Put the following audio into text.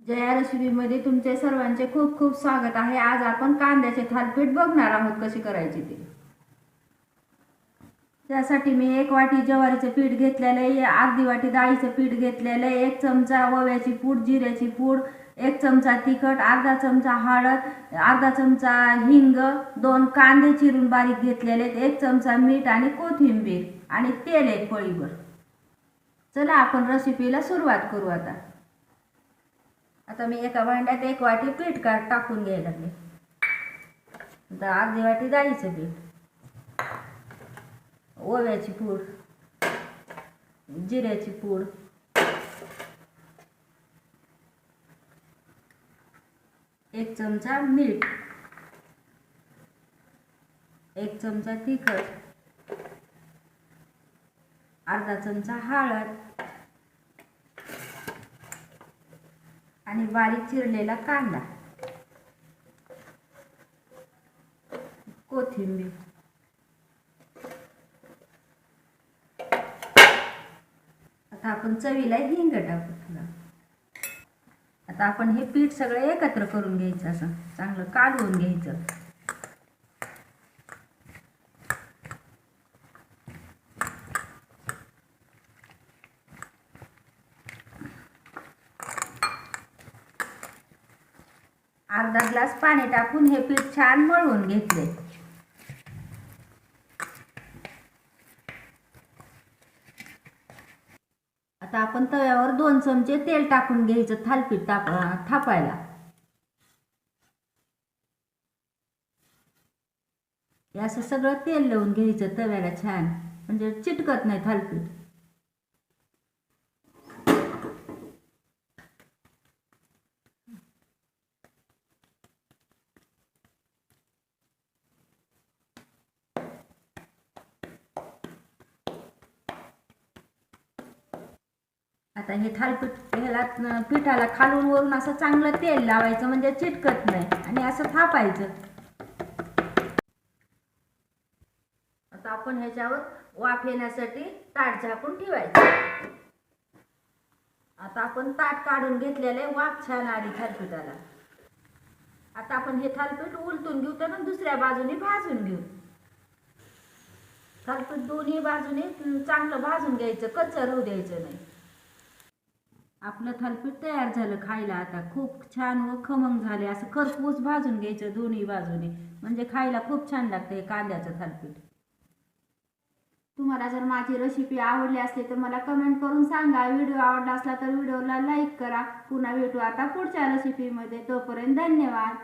जया रेसिपीमध्ये तुमचे सर्वांचे खूप खूप स्वागत आहे. आज आपण कांद्याचे थालपीठ बघणार आहोत कशी करायची ते. त्यासाठी मी एक वाटी ज्वारीचं पीठ घेतलेलं आहे अर्धी वाटी डाळीचं पीठ घेतलेलं आहे एक चमचा ओव्याची पूड जिऱ्याची पूड एक चमचा तिखट अर्धा चमचा हळद अर्धा चमचा हिंग दोन कांदे चिरून बारीक घेतलेले आहेत एक चमचा मीठ आणि कोथिंबीर आणि तेल एक पळीवर. चला आपण रेसिपीला सुरुवात करू आता. आता मी एका भांड्यात एक वाटी पीठ का टाकून घ्यायला लागले. आता अर्धी वाटी डाळीचं पीठ. ओव्याची पूड. जिऱ्याची पूड. एक चमचा मीठ. एक चमचा तिखट. अर्धा चमचा हळद. आणि बारीक चिरलेला कांदा. कोथिंबीर. आता आपण चवीला हिंग टाकू थोडा. आता आपण हे पीठ सगळं एकत्र करून घ्यायचं असं. चांगलं कालवून घ्यायचं. अर्धा ग्लास पाणी टाकून हे पीठ छान मळून घेतले. आता आपण तव्यावर दोन चमचे तेल टाकून घ्यायचं थालपीठ ताप थापायला. हे असं सगळं तेल लावून घ्यायचं तव्याला छान. म्हणजे चिटकत नाही थालपीठ. आता हे थालपीठ ह्याला पिठाला खालून वरून असं चांगलं तेल लावायचं म्हणजे चिटकत नाही आणि असं थापायचं. आता आपण ह्याच्यावर वाफ येण्यासाठी ताट झाकून ठेवायचं. आता आपण ताट काढून घेतलेले वाफ छान आली थालपीठाला. आता आपण हे थालपीठ उलटून घेऊ तर दुसऱ्या बाजूने भाजून घेऊ. थालपीठ दोन्ही बाजूने चांगलं भाजून घ्यायचं कच्चं राहू द्यायचं नाही. आपलं थालपीठ तयार झालं खायला आता. खूप छान व खमंग झाले. असं खरपूस भाजून घ्यायचं दोन्ही बाजूने. म्हणजे खायला खूप छान लागतं हे कांद्याचं थालपीठ. तुम्हाला जर माझी रेसिपी आवडली असली तर मला कमेंट करून सांगा. व्हिडिओ आवडला असला तर व्हिडिओला लाईक करा. पुन्हा भेटू आता पुढच्या रेसिपीमध्ये तोपर्यंत धन्यवाद.